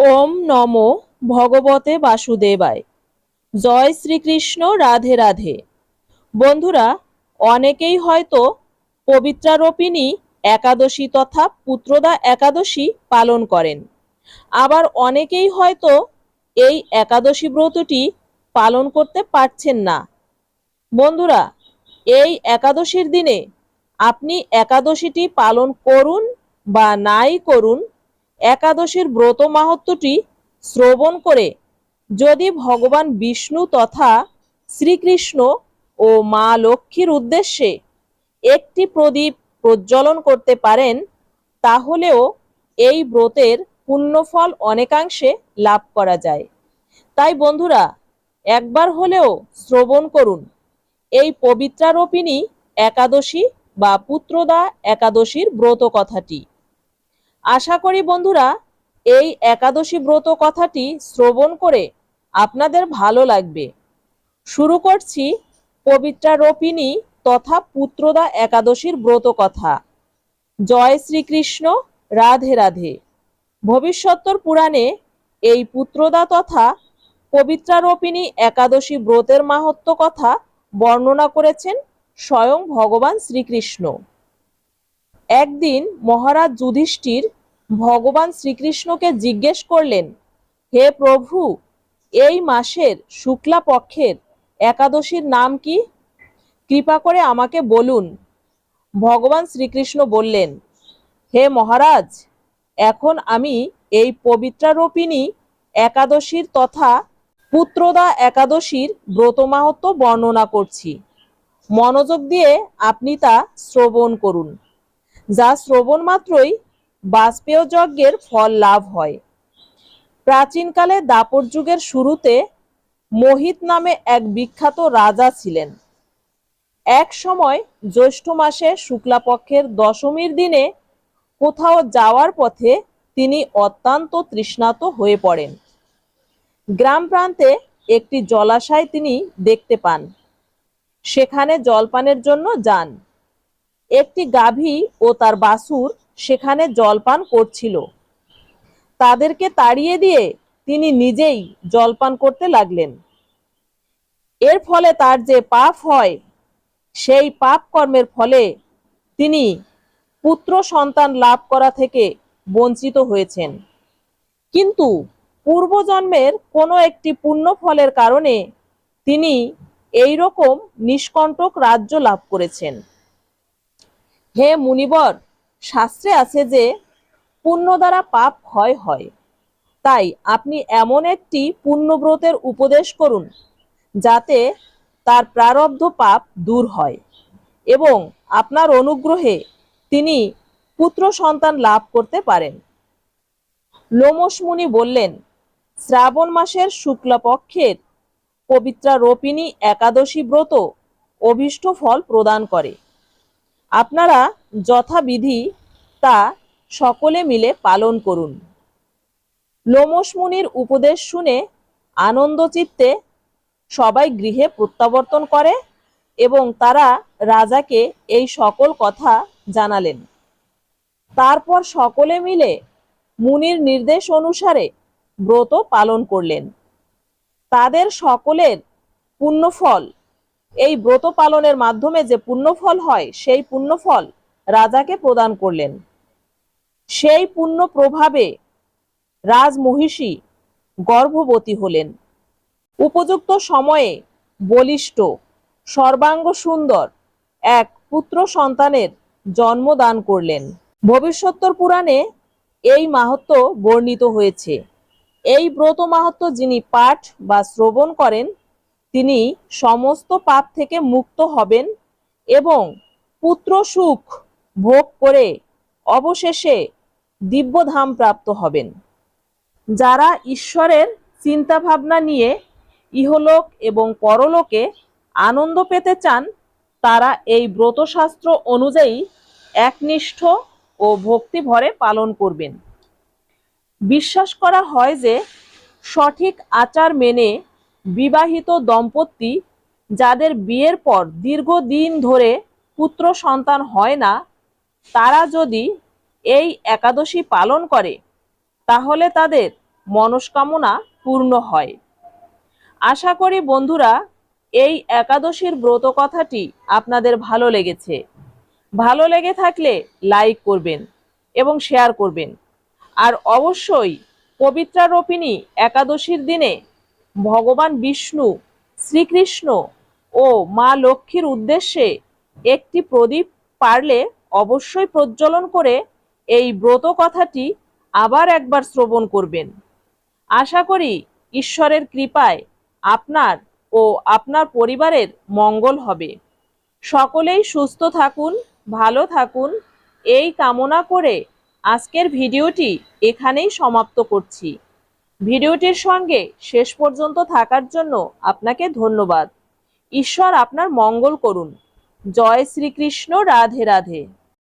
ওম নম ভগবতে বাসুদেবায়। জয় শ্রীকৃষ্ণ, রাধে রাধে। বন্ধুরা, অনেকেই হয়তো পবিত্রারোপিণী একাদশী তথা পুত্রদা একাদশী পালন করেন। আবার অনেকেই হয়তো এই একাদশী ব্রতটি পালন করতে পারছেন না। বন্ধুরা, এই একাদশীর দিনে আপনি একাদশীটি পালন করুন বা নাই করুন একাদশীর ব্রত মাহাত্ম্যটি শ্রবণ করে যদি ভগবান বিষ্ণু তথা শ্রীকৃষ্ণ ও মা লক্ষ্মীর উদ্দেশ্যে একটি প্রদীপ প্রজ্বলন করতে পারেন, তাহলেও এই ব্রতের পুণ্যফল অনেকাংশে লাভ করা যায়। তাই বন্ধুরা, একবার হলেও শ্রবণ করুন। এই পবিত্রারোপিণী একাদশী বা পুত্রদা একাদশীর ব্রত কথাটি। আশা করি বন্ধুরা, এই একাদশী ব্রত কথাটি শ্রবণ করে আপনাদের ভালো লাগবে। শুরু করছি পবিত্রারোপিণী তথা পুত্রদা একাদশীর ব্রত কথা। জয় শ্রীকৃষ্ণ, রাধে রাধে। ভবিষ্যত্তর পুরাণে এই পুত্রদা তথা পবিত্রারোপিণী একাদশী ব্রতের মাহাত্ম কথা বর্ণনা করেছেন স্বয়ং ভগবান শ্রীকৃষ্ণ। একদিন মহারাজ যুধিষ্ঠির ভগবান শ্রীকৃষ্ণকে জিজ্ঞেস করলেন, হে প্রভু, এই মাসের শুক্লা পক্ষের একাদশীর নাম কি? কৃপা করে আমাকে বলুন। ভগবান শ্রীকৃষ্ণ বললেন, হে মহারাজ, এখন আমি এই পবিত্রারোপিণী একাদশীর তথা পুত্রদা একাদশীর ব্রতমাহাত্ম বর্ণনা করছি। মনোযোগ দিয়ে আপনি তা শ্রবণ করুন। যা শ্রবণ মাত্রই বাষ্পেয় যজ্ঞের ফল লাভ হয়। প্রাচীনকালে দাপর যুগের শুরুতে মোহিত নামে এক বিখ্যাত রাজা ছিলেন। এক সময় জ্যৈষ্ঠ মাসে শুক্লাপক্ষের দশমীর দিনে কোথাও যাওয়ার পথে তিনি অত্যন্ত তৃষ্ণাত হয়ে পড়েন। গ্রাম প্রান্তে একটি জলাশয় তিনি দেখতে পান। সেখানে জলপানের জন্য যান। একটি গাভী ও তার বাসুর সেখানে জলপান করছিল। তাদেরকে তাড়িয়ে দিয়ে তিনি নিজেই জলপান করতে লাগলেন। এর ফলে তার যে পাপ হয়, সেই পাপ কর্মের ফলে তিনি পুত্র সন্তান লাভ করা থেকে বঞ্চিত হয়েছেন। কিন্তু পূর্বজন্মের কোনো একটি পুণ্য ফলের কারণে তিনি এই রকম নিষ্কণ্টক রাজ্য লাভ করেছেন। হে মুনিবর, শাস্ত্রে আছে যে, পুণ্য দ্বারা পাপ ক্ষয় হয়। তাই আপনি এমন একটি পুণ্যব্রতের উপদেশ করুন, যাতে তার প্রারব্ধ পাপ দূর হয় এবং আপনার অনুগ্রহে তিনি পুত্র সন্তান লাভ করতে পারেন। লোমস মুনি বললেন, শ্রাবণ মাসের শুক্লপক্ষের পবিত্রা রোপিণী একাদশী ব্রত অভীষ্ট ফল প্রদান করে। আপনারা যথাবিধি তা সকলে মিলে পালন করুন। লোমস মুনির উপদেশ শুনে আনন্দচিত্তে সবাই গৃহে প্রত্যাবর্তন করে এবং তারা রাজাকে এই সকল কথা জানালেন। তারপর সকলে মিলে মুনির নির্দেশ অনুসারে ব্রত পালন করলেন। তাদের সকলের পুণ্যফল এই ব্রত পালনের মাধ্যমে যে পুণ্যফল হয়, সেই পুণ্যফল রাজাকে প্রদান করলেন। সেই পুণ্য প্রভাবে রাজমহিষী গর্ভবতী হলেন। উপযুক্ত সময়ে বলিষ্ঠ, সর্বাঙ্গ সুন্দর এক পুত্র সন্তানের জন্মদান করলেন। ভবিষ্যত্তর পুরাণে এই মাহাত্ম বর্ণিত হয়েছে। এই ব্রত মাহাত্ম যিনি পাঠ বা শ্রবণ করেন তিনি সমস্ত পাপ থেকে মুক্ত হবেন এবং পুত্র সুখ ভোগ করে অবশেষে দিব্যধাম প্রাপ্ত হবেন। যারা ঈশ্বরের চিন্তা ভাবনা নিয়ে ইহলোক এবং পরলোকে আনন্দ পেতে চান, তারা এই ব্রতশাস্ত্র অনুযায়ী একনিষ্ঠ ও ভক্তি ভরে পালন করবেন। বিশ্বাস করা হয় যে সঠিক আচার মেনে বিবাহিত দম্পতি যাদের বিয়ের পর দীর্ঘদিন ধরে পুত্র সন্তান হয় না, তারা যদি এই একাদশী পালন করে, তাহলে তাদের মনস্কামনা পূর্ণ হয়। আশা করি বন্ধুরা, এই একাদশীর ব্রত কথাটি আপনাদের ভালো লেগেছে। ভালো লেগে থাকলে লাইক করবেন এবং শেয়ার করবেন। আর অবশ্যই পবিত্রারোপিণী একাদশীর দিনে ভগবান বিষ্ণু, শ্রীকৃষ্ণ ও মা লক্ষ্মীর উদ্দেশ্যে একটি প্রদীপ পারলে অবশ্যই প্রজ্বলন করে এই ব্রত কথাটি আবার একবার শ্রবণ করবেন। আশা করি ঈশ্বরের কৃপায় আপনার ও আপনার পরিবারের মঙ্গল হবে। সকলেই সুস্থ থাকুন, ভালো থাকুন। এই কামনা করে আজকের ভিডিওটি এখানেই সমাপ্ত করছি। ভিডিওটির সঙ্গে শেষ পর্যন্ত থাকার জন্য আপনাকে ধন্যবাদ। ঈশ্বর আপনার মঙ্গল করুন। জয় শ্রীকৃষ্ণ, রাধে রাধে।